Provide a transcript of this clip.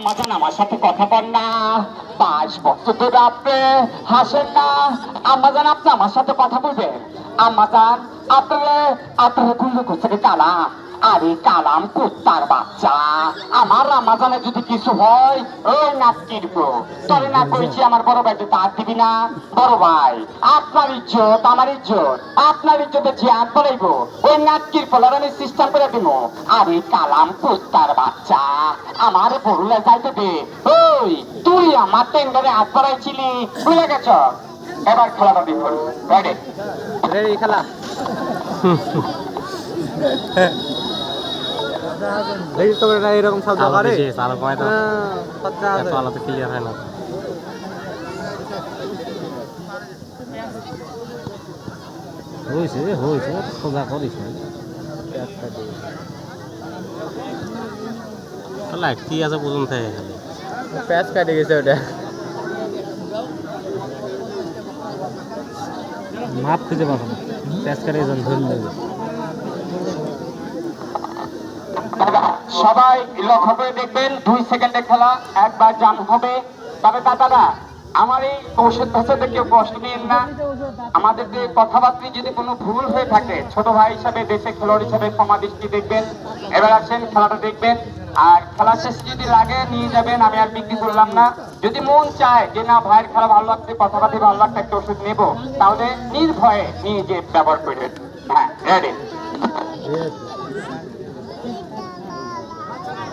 Amazon আমার সাথে কথা বল না। পাঁচ বছর ধরে আপনি হাসেন না। আমাজান আপনি আমার সাথে কথা বলবেন। আমাজান আপনার আপনার গুল্লু করছে কালাম আরে কালাম কুত্তার বাচ্চা। আমার আমাজানে যদি কিছু হয় ওই নাটকির তবে না কইছি আমার বড় ভাইকে তার দিবি না। বড় ভাই আপনার ইজ্জত আমার ইজ্জত। আপনার ইজ্জতে জিয়ান পড়াইব ওই নাটকির ফলার আমি সিস্টেম করে দিব। আরে কালাম কুত্তার বাচ্চা আমার বড়ুলে যাইতে দে ওই তুই আমার টেন্ডারে হাত বাড়াইছিলি ভুলে গেছ? এবার খেলাটা দেখুন রেডি রেডি খেলা। দেখি তোর এটা এরকম শব্দ করে? আলো কমাই দাও। হ্যাঁ, এত আছে। আলোতে ক্লিয়ার হয় না। হয়েছে হয়েছে সোজা করিস লাইট কি আছে বুঝুন থাকে খালি প্যাচ কাটে গেছে ওটা। মাপ খুঁজে পাবো না। প্যাচ কাটে ধরে নেবে সবাই লক্ষ্য করে দেখবেন, দুই সেকেন্ডে খেলা একবার জাম হবে। তবে দাদারা, আমার এই কৌশল ভাষাতে কেউ কষ্ট নিন না। আমাদের যে কথাবার্তা যদি কোনো ভুল হয়ে থাকে, ছোট ভাই হিসাবে, দেশে খেলোয়াড় হিসাবে ক্ষমা দৃষ্টি দেখবেন। এবার আসেন, খেলাটা দেখবেন। আর খেলা শেষে যদি লাগে, নিয়ে যাবেন, আমি আর বিক্রি করলাম না। যদি মন চায় যে না, ভাইয়ের খেলা ভালো লাগছে, কথাবার্তা ভালো লাগছে, একটা ওষুধ নেব, তাহলে নির্ভয়ে নিয়ে যে ব্যবহার করবেন। হ্যাঁ রেডি